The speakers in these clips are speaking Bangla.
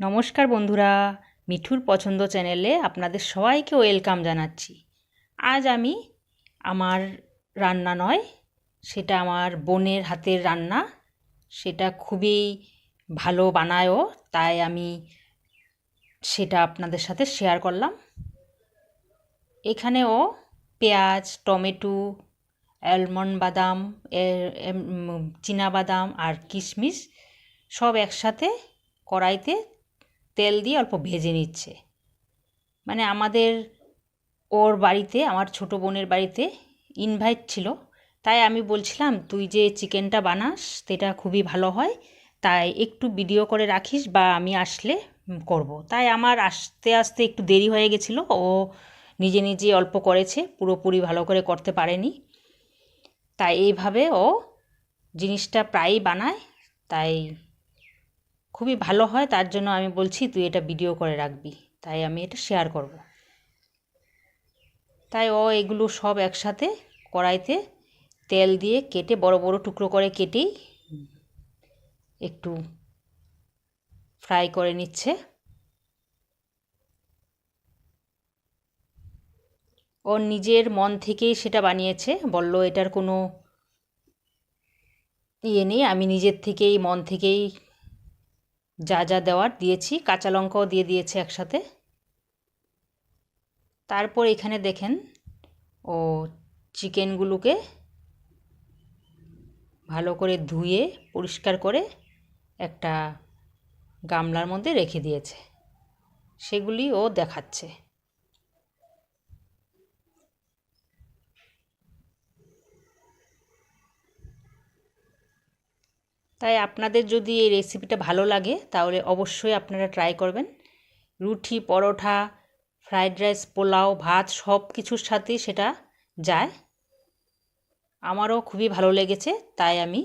নমস্কার বন্ধুরা, মিঠুর পছন্দ চ্যানেলে আপনাদের সবাইকে ওয়েলকাম জানাচ্ছি। আজ আমি আমার রান্না নয়, সেটা আমার বোনের হাতের রান্না। সেটা খুবই ভালো বানায়ও, তাই আমি সেটা আপনাদের সাথে শেয়ার করলাম। এখানে ও পেঁয়াজ, টমেটো, অ্যালমন্ড বাদাম বাদাম আর কিশমিশ সব একসাথে কড়াইতে তেল দিয়ে অল্প ভেজে নিচ্ছে। মানে আমাদের ওর বাড়িতে, আমার ছোটো বোনের বাড়িতে ইনভাইট ছিল। তাই আমি বলছিলাম, তুই যে চিকেনটা বানাস, সেটা খুবই ভালো হয়। তাই একটু ভিডিও করে রাখিস বা আমি আসলে করব। তাই আমার আসতে আসতে একটু দেরি হয়ে গেছিল। ও নিজে নিজে অল্প করেছে, পুরোপুরি ভালো করে করতে পারেনি। তাই এইভাবে ও জিনিসটা প্রায়ই বানায়। তাই খুবই ভালো হয়, তার জন্য আমি বলছি তুই এটা ভিডিও করে রাখবি। তাই আমি এটা শেয়ার করব। তাই ও এগুলো সব একসাথে কড়াইতে তেল দিয়ে কেটে বড় বড় টুকরো করে কেটেই একটু ফ্রাই করে নিচ্ছে। ও নিজের মন থেকেই সেটা বানিয়েছে, বলল এটার কোনো ইয়ে নেই, আমি নিজের থেকেই, মন থেকেই যা যা দেওয়ার দিয়েছি, কাঁচা লঙ্কাও দিয়ে দিয়েছি একসাথে। তারপর এখানে দেখেন, ও চিকেনগুলোকে ভালো করে ধুয়ে, পরিষ্কার করে একটা গামলার মধ্যে রেখে দিয়েছে। সেগুলি ও দেখাচ্ছে। তাই আপনাদের যদি এই রেসিপিটা ভালো লাগে, তাহলে অবশ্যই আপনারা ট্রাই করবেন। রুটি, পরোটা ফ্রায়েড রাইস পোলাও, ভাত সব কিছুর সাথেই সেটা যায়। আমারও খুবই ভালো লেগেছে, তাই আমি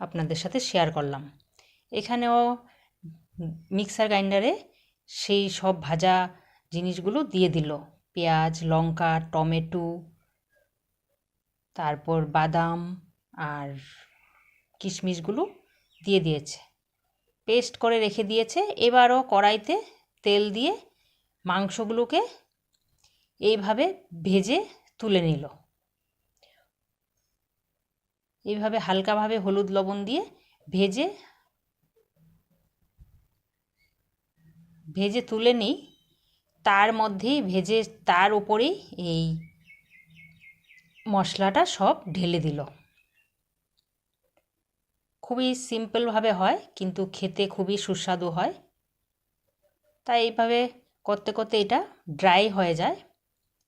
আপনাদের সাথে শেয়ার করলাম। এখানেও মিক্সার গ্রাইন্ডারে সেই সব ভাজা জিনিসগুলো দিয়ে দিল। পেঁয়াজ, লঙ্কা, টমেটো, তারপর বাদাম আর কিশমিশগুলো দিয়ে দিয়েছে। পেস্ট করে রেখে দিয়েছে। এবারও কড়াইতে তেল দিয়ে মাংসগুলোকে এইভাবে ভেজে তুলে নিল। এইভাবে হালকাভাবে হলুদ লবণ দিয়ে ভেজে ভেজে তুলে নিই। তার মধ্যেই ভেজে তার উপরেই এই মশলাটা সব ঢেলে দিল। খুবই সিম্পলভাবে হয়, কিন্তু খেতে খুবই সুস্বাদু হয়। তাই এইভাবে করতে করতে এটা ড্রাই হয়ে যায়।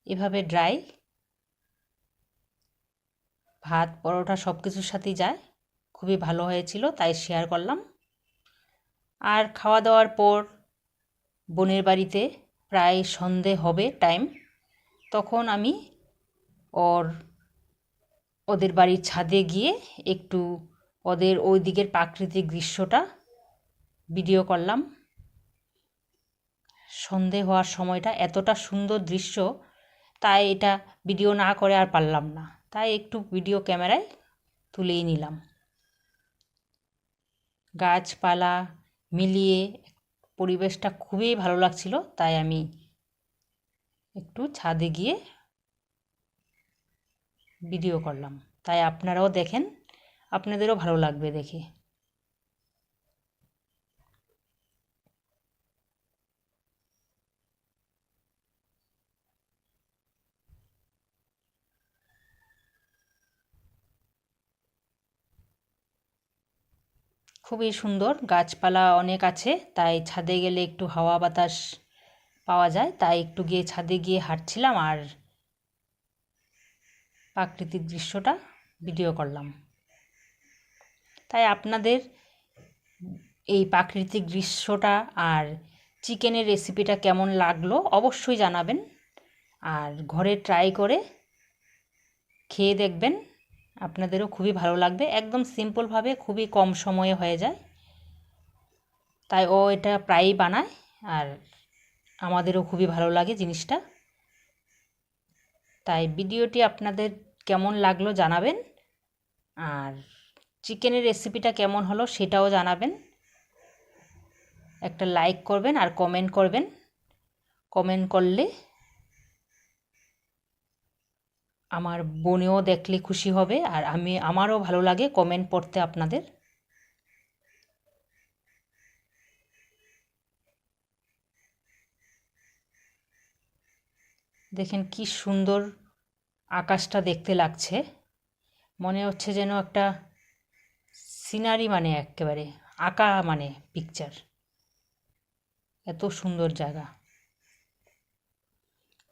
এভাবে ড্রাই ভাত, পরোটা সব কিছুর সাথেই যায়। খুবই ভালো হয়েছিল, তাই শেয়ার করলাম। আর খাওয়া দাওয়ার পর বোনের বাড়িতে প্রায় সন্ধে হবে টাইম তখন আমি ওর, ওদের বাড়ির ছাদে গিয়ে একটু ওদের ওই দিকের প্রাকৃতিক দৃশ্যটা ভিডিও করলাম। সন্ধে হওয়ার সময়টা এতটা সুন্দর দৃশ্য, তাই এটা ভিডিও না করে আর পারলাম না। তাই একটু ভিডিও ক্যামেরায় তুলেই নিলাম। গাছপালা মিলিয়ে পরিবেশটা খুবই ভালো লাগছিল, তাই আমি একটু ছাদে গিয়ে ভিডিও করলাম। তাই আপনারাও দেখেন আপনাদেরও ভালো লাগবে দেখে। খুবই সুন্দর, গাছপালা অনেক আছে, তাই ছাদে গেলে একটু হাওয়া বাতাস পাওয়া যায়, তাই একটু গিয়ে ছাদে গিয়ে হাঁটছিলাম আর প্রাকৃতিক দৃশ্যটা ভিডিও করলাম। তাই আপনাদের এই প্রাকৃতিক দৃশ্যটা আর চিকেনের রেসিপিটা কেমন লাগল অবশ্যই জানাবেন। আর ঘরে ট্রাই করে খেয়ে দেখবেন, আপনাদেরও খুবই ভালো লাগবে। একদম সিম্পলভাবে খুবই কম সময়ে হয়ে যায়। তাই ও এটা প্রায়ই বানায় আর আমাদেরও খুবই ভালো লাগে জিনিসটা। তাই ভিডিওটি আপনাদের কেমন লাগল জানাবেন। আর চিকেনের রেসিপিটা কেমন হলো সেটাও জানাবেন। একটা লাইক করবেন আর কমেন্ট করবেন। কমেন্ট করলে আমার বোনেও দেখলে খুশি হবে আর আমি, আমারও ভালো লাগে কমেন্ট পড়তে আপনাদের। দেখেন কি সুন্দর আকাশটা দেখতে লাগছে। মনে হচ্ছে যেন একটা সিনারি মানে একেবারে আঁকা মানে পিকচার এত সুন্দর জায়গা।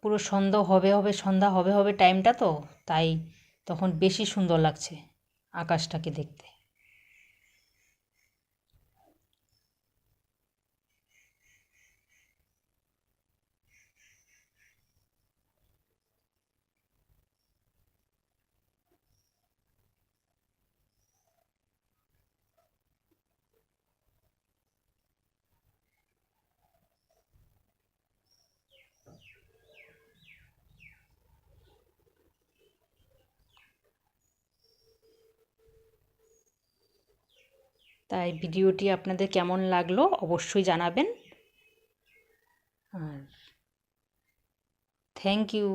পুরো সন্ধ্যা হবে হবে সন্ধ্যা হবে হবে টাইমটা তো, তাই তখন বেশি সুন্দর লাগছে আকাশটাকে দেখতে। তাই ভিডিওটি আপনাদের কেমন লাগল অবশ্যই জানাবেন। আর থ্যাংক ইউ